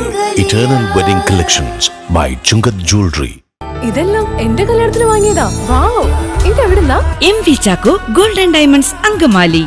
Eternal Wedding Collections by Chungath Jewelry. ഇതെല്ലാം എന്റെ കല്യാണത്തിന് വാങ്ങിയതാ. Wow. ഇതെവിടുന്നാ? M V Chacko golden diamonds Angamaly.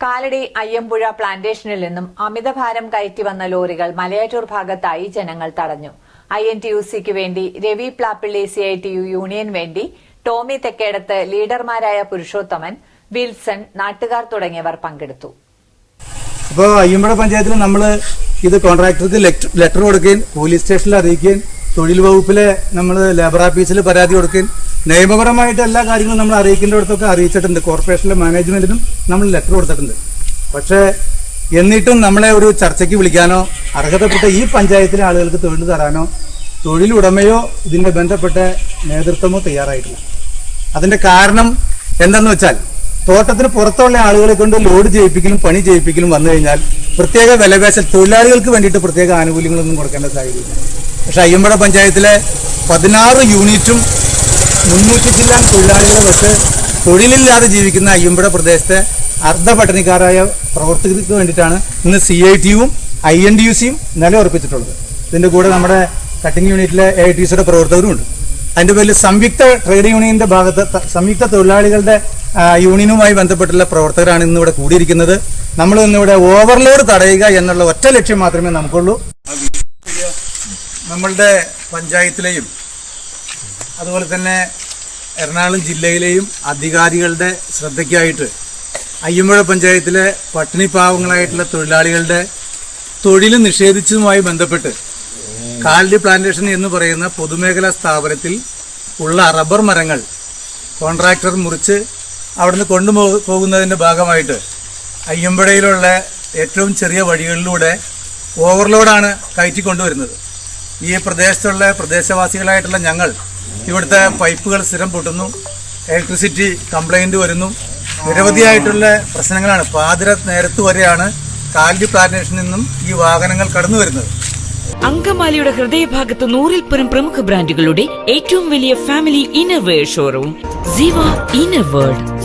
Kalady Ayyampuzha പ്ലാന്റേഷനിൽ നിന്നും അമിതഭാരം കയറ്റി വന്ന ലോറികൾ മലയാറ്റൂർ ഭാഗത്തായി ജനങ്ങൾ തടഞ്ഞു. ഐ എൻ ടി യു സിക്ക് വേണ്ടി Ravi Plappilly C I T U union വേണ്ടി ടോമി തെക്കേടത്ത് ലീഡർമാരായ പുരുഷോത്തമൻ വിൽസൺ നാട്ടുകാർ തുടങ്ങിയവർ പങ്കെടുത്തു. അപ്പോൾ അയ്യമ്പുഴ പഞ്ചായത്തിൽ നമ്മൾ ഇത് കോൺട്രാക്ടർക്ക് ലെറ്റർ കൊടുക്കുകയും പോലീസ് സ്റ്റേഷനിൽ അറിയിക്കുകയും തൊഴിൽ വകുപ്പിലെ നമ്മൾ ലേബർ ഓഫീസിൽ പരാതി കൊടുക്കുകയും നിയമപരമായിട്ട് എല്ലാ കാര്യങ്ങളും നമ്മൾ അറിയിക്കേണ്ടിടത്തൊക്കെ അറിയിച്ചിട്ടുണ്ട്. കോർപ്പറേഷനിലെ മാനേജ്മെന്റിനും നമ്മൾ ലെറ്റർ കൊടുത്തിട്ടുണ്ട്. പക്ഷേ എന്നിട്ടും നമ്മളെ ഒരു ചർച്ചയ്ക്ക് വിളിക്കാനോ അർഹതപ്പെട്ട ഈ പഞ്ചായത്തിലെ ആളുകൾക്ക് തൊഴിൽ തരാനോ തൊഴിലുടമയോ ഇതിന്റെ ബന്ധപ്പെട്ട നേതൃത്വമോ തയ്യാറായിട്ടില്ല. അതിന്റെ കാരണം എന്തെന്ന് വെച്ചാൽ തോട്ടത്തിന് പുറത്തുള്ള ആളുകളെ കൊണ്ട് ലോഡ് ചെയ്യിപ്പിക്കലും പണി ചെയ്യിപ്പിക്കലും വന്നു കഴിഞ്ഞാൽ പ്രത്യേക വിലപേശൽ തൊഴിലാളികൾക്ക് വേണ്ടിയിട്ട് പ്രത്യേക ആനുകൂല്യങ്ങളൊന്നും കൊടുക്കേണ്ട സാഹചര്യമില്ല. പക്ഷേ അയ്യമ്പട പഞ്ചായത്തിലെ പതിനാറ് യൂണിറ്റും മുന്നൂറ്റി ചില്ലാൻ തൊഴിലാളികളെ വെച്ച് തൊഴിലില്ലാതെ ജീവിക്കുന്ന അയ്യമ്പട പ്രദേശത്തെ അർദ്ധ പട്ടണിക്കാരായ പ്രവർത്തകർക്ക് വേണ്ടിയിട്ടാണ് ഇന്ന് സി ഐ ടിയും ഐ എൻ ഡി യു സിയും നിലയുറപ്പിച്ചിട്ടുള്ളത് ഇതിന്റെ കൂടെ നമ്മുടെ കട്ടിംഗ് യൂണിറ്റിലെ എ ഐ ടി സിയുടെ പ്രവർത്തകരും ഉണ്ട്. അതിന്റെ പേരിൽ സംയുക്ത ട്രേഡ് യൂണിയന്റെ ഭാഗത്ത് സംയുക്ത തൊഴിലാളികളുടെ യൂണിയനുമായി ബന്ധപ്പെട്ടുള്ള പ്രവർത്തകരാണ് ഇന്ന് ഇവിടെ കൂടിയിരിക്കുന്നത്. നമ്മൾ ഇന്നിവിടെ ഓവർലോഡ് തടയുക എന്നുള്ള ഒറ്റ ലക്ഷ്യം മാത്രമേ നമുക്കുള്ളൂ. നമ്മളുടെ പഞ്ചായത്തിലെയും അതുപോലെ തന്നെ എറണാകുളം ജില്ലയിലെയും അധികാരികളുടെ ശ്രദ്ധയ്ക്കായിട്ട് അയ്യമ്പുഴ പഞ്ചായത്തിലെ പട്ടിണി പാവങ്ങളായിട്ടുള്ള തൊഴിലാളികളുടെ തൊഴിൽ നിഷേധിച്ചതുമായി ബന്ധപ്പെട്ട് കാൽഡി പ്ലാന്റേഷൻ എന്ന് പറയുന്ന പൊതുമേഖലാ സ്ഥാപനത്തിൽ ഉള്ള റബ്ബർ മരങ്ങൾ കോൺട്രാക്ടർ മുറിച്ച് അവിടുന്ന് കൊണ്ടുപോ പോകുന്നതിന്റെ ഭാഗമായിട്ട് അയ്യമ്പുഴയിലുള്ള ഏറ്റവും ചെറിയ വഴികളിലൂടെ ഓവർലോഡാണ് കയറ്റിക്കൊണ്ടുവരുന്നത്. ഈ പ്രദേശത്തുള്ള പ്രദേശവാസികളായിട്ടുള്ള ഞങ്ങൾ ഇവിടുത്തെ പൈപ്പുകൾ സ്ഥിരം പൊട്ടുന്നു ഇലക്ട്രിസിറ്റി കംപ്ലൈന്റ് വരുന്നു. നിരവധിയായിട്ടുള്ള പ്രശ്നങ്ങളാണ്. പാതിര നേരത്ത് വരെയാണ് കാൽഡി പ്ലാന്റേഷനിൽ നിന്നും ഈ വാഹനങ്ങൾ കടന്നു വരുന്നത്. അങ്കമാലിയുടെ ഹൃദയഭാഗത്ത് നൂറിൽ പരം പ്രമുഖ ബ്രാൻഡുകളുടെ ഏറ്റവും വലിയ family innerwear showroom Siva inner world